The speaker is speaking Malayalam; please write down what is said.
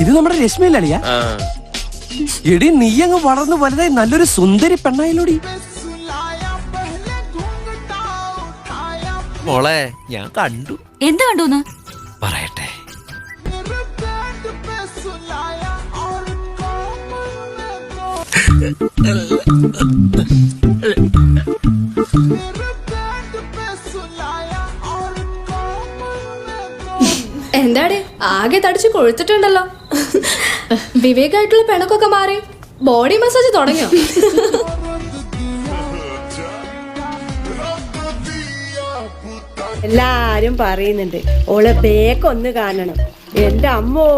ഇത് നമ്മുടെ രശ്മിയിലളിയ എടി നീ അങ്ങ് വളർന്നു വലുതായി നല്ലൊരു സുന്ദരി പെണ്ണായിലൂടി മോളെ ഞാൻ കണ്ടു. എന്ത് കണ്ടു പറയട്ടെ. എന്താടേ? ആകെ തടിച്ച് കൊഴുത്തിട്ടുണ്ടല്ലോ. വിവേകായിട്ടുള്ള പെണക്കൊക്കെ മാറി. ബോഡി മസാജ് തുടങ്ങിയോ? എല്ലാരും പറയുന്നുണ്ട് ഓളെ ബേക്കൊന്ന് കാണണം. എന്റെ അമ്മോ.